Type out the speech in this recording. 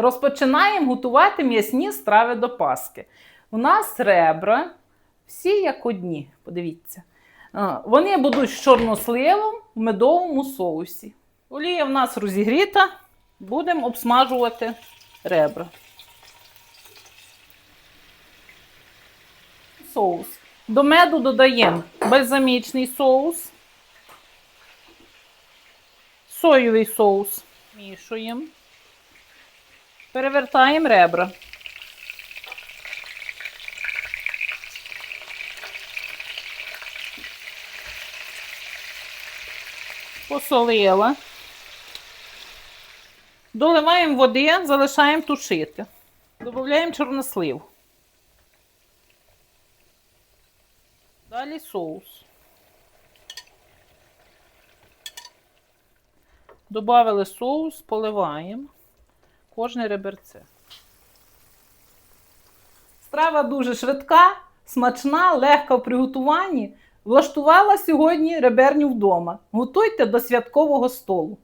Розпочинаємо готувати м'ясні страви до Паски. У нас ребра, всі як одні, подивіться. Вони будуть з чорносливом в медовому соусі. Олія в нас розігріта, будемо обсмажувати ребра. Соус. До меду додаємо бальзамічний соус, соєвий соус. Мішуємо. Перевертаємо ребра. Посолила. Доливаємо води, залишаємо тушити. Додаємо чорнослив. Далі соус. Добавили соус, поливаємо кожне реберце. Страва дуже швидка, смачна, легка в приготуванні. Влаштувала сьогодні реберню вдома. Готуйте до святкового столу.